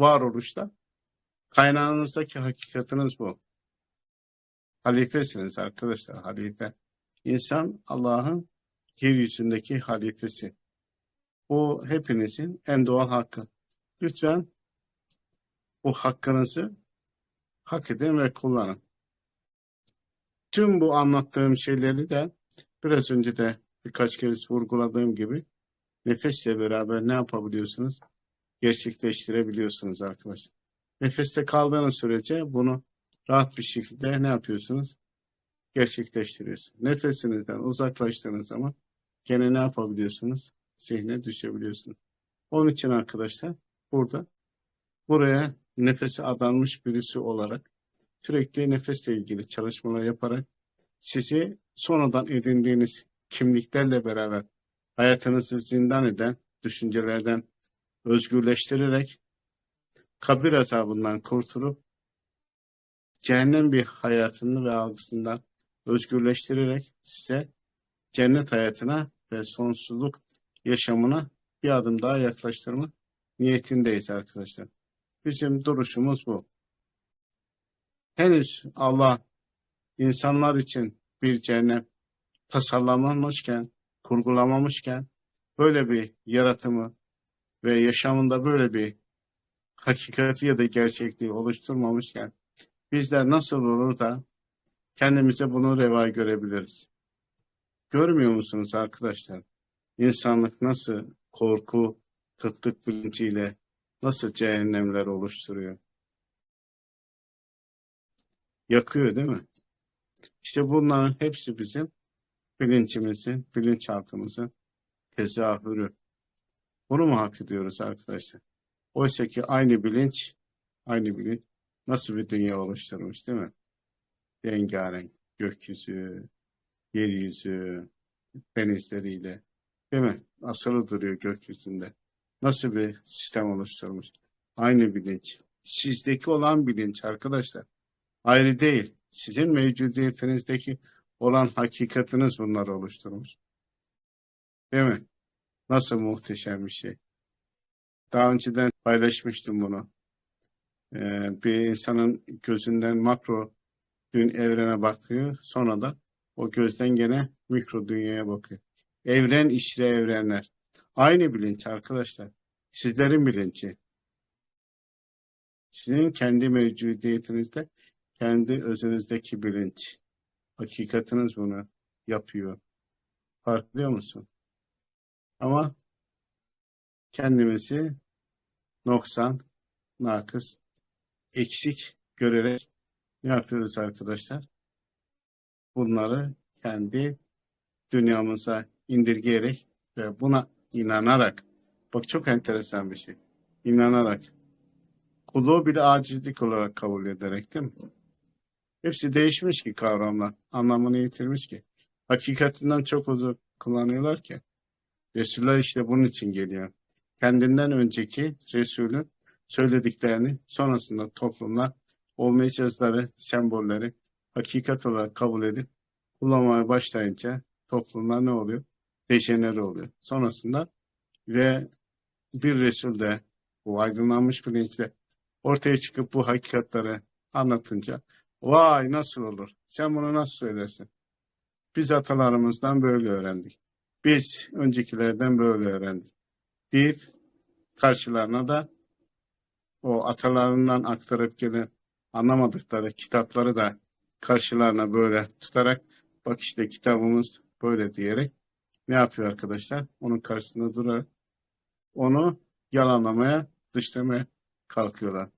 varoluşta kaynağınızdaki hakikatiniz bu. Halifesiniz arkadaşlar, halife. İnsan Allah'ın yeryüzündeki halifesi. Bu hepinizin en doğal hakkı. Lütfen bu hakkınızı hak edin ve kullanın. Tüm bu anlattığım şeyleri de biraz önce de birkaç kez vurguladığım gibi nefesle beraber ne yapabiliyorsunuz? Gerçekleştirebiliyorsunuz arkadaşlar. Nefeste kaldığınız sürece bunu rahat bir şekilde ne yapıyorsunuz? Gerçekleştiriyorsunuz. Nefesinizden uzaklaştığınız zaman gene ne yapabiliyorsunuz? Zihne düşebiliyorsunuz. Onun için arkadaşlar burada buraya nefese adanmış birisi olarak sürekli nefesle ilgili çalışmalar yaparak sizi sonradan edindiğiniz kimliklerle beraber hayatınızı zindan eden düşüncelerden özgürleştirerek kabir azabından kurtulup cehennem bir hayatını ve algısından özgürleştirerek size cennet hayatına ve sonsuzluk yaşamına bir adım daha yaklaştırma niyetindeyiz arkadaşlar. Bizim duruşumuz bu. Henüz Allah insanlar için bir cennet tasarlamamışken, kurgulamamışken böyle bir yaratımı ve yaşamında böyle bir hakikati ya da gerçekliği oluşturmamışken bizler nasıl olur da kendimize bunu reva görebiliriz? Görmüyor musunuz arkadaşlar? İnsanlık nasıl korku, kıtlık bilinciyle nasıl cehennemler oluşturuyor? Yakıyor değil mi? İşte bunların hepsi bizim bilincimizin, bilinçaltımızın tezahürü. Bunu mu hak ediyoruz arkadaşlar? Oysa ki aynı bilinç, aynı bilinç nasıl bir dünya oluşturmuş değil mi? Rengarenk, gökyüzü, yeryüzü, denizleriyle, değil mi? Asılı duruyor gökyüzünde. Nasıl bir sistem oluşturmuş? Aynı bilinç. Sizdeki olan bilinç arkadaşlar. Ayrı değil. Sizin mevcudiyetinizdeki olan hakikatiniz bunları oluşturmuş. Değil mi? Nasıl muhteşem bir şey. Daha önceden paylaşmıştım bunu. Ee, bir insanın gözünden makro dün evrene bakıyor. Sonra da o gözden gene mikro dünyaya bakıyor. Evren içre evrenler. Aynı bilinç arkadaşlar. Sizlerin bilinci. Sizin kendi mevcudiyetinizde, kendi özünüzdeki bilinç. Hakikatiniz bunu yapıyor. Farklıyor musun? Ama kendimizi noksan, nakıs, eksik görerek ne yapıyoruz arkadaşlar? Bunları kendi dünyamıza indirgeyerek ve buna inanarak, bak çok enteresan bir şey, inanarak, kulu bir acizlik olarak kabul ederek değil mi? Hepsi değişmiş ki kavramlar, anlamını yitirmiş ki. Hakikatinden çok uzak kullanıyorlar ki. Resulullah işte bunun için geliyor. Kendinden önceki Resulün söylediklerini sonrasında toplumlar o mecazları, sembolleri hakikat olarak kabul edip kullanmaya başlayınca toplumlar ne oluyor? Dejenere oluyor. Sonrasında ve bir Resul de bu aydınlanmış bilinçle ortaya çıkıp bu hakikatleri anlatınca vay nasıl olur? Sen bunu nasıl söylersin? Biz atalarımızdan böyle öğrendik. Biz öncekilerden böyle öğrendik. Deyip karşılarına da o atalarından aktarıp gelen anlamadıkları kitapları da karşılarına böyle tutarak bak işte kitabımız böyle diyerek ne yapıyor arkadaşlar? Onun karşısında durarak onu yalanlamaya, dışlamaya kalkıyorlar.